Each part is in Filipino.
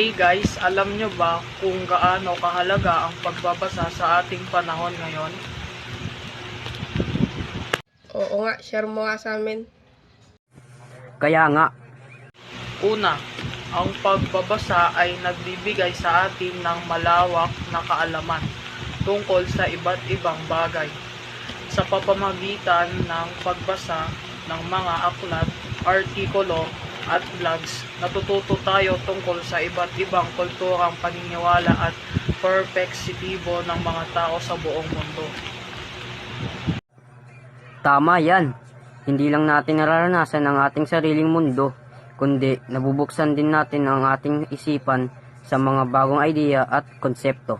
Hey guys, alam nyo ba kung gaano kahalaga ang pagbabasa sa ating panahon ngayon? Oo nga, share mo nga sa amin. Kaya nga, Una, ang pagbabasa ay nagbibigay sa atin ng malawak na kaalaman tungkol sa iba't ibang bagay. Sa papamagitan ng pagbasa ng mga aklat, artikulo, at vlogs, natututo tayo tungkol sa iba't ibang kulturang paniniwala at perpeksitibo ng mga tao sa buong mundo. tama yan. Hindi lang natin nararanasan ang ating sariling mundo, kundi nabubuksan din natin ang ating isipan sa mga bagong idea at konsepto.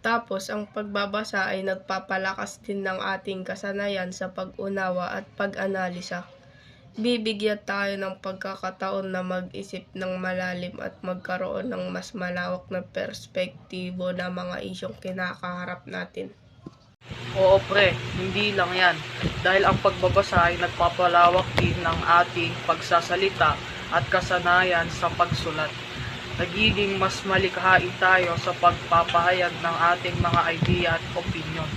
Tapos, ang pagbabasa ay nagpapalakas din ng ating kasanayan sa pag-unawa at pag-analisa. Bibigyan tayo ng pagkakataon na mag-isip ng malalim at magkaroon ng mas malawak na perspektibo na mga isyong kinakaharap natin. Oo pre, hindi lang yan. Dahil ang pagbabasa ay nagpapalawak din ng ating pagsasalita at kasanayan sa pagsulat. Nagiging mas malikhain tayo sa pagpapahayag ng ating mga idea at opinion.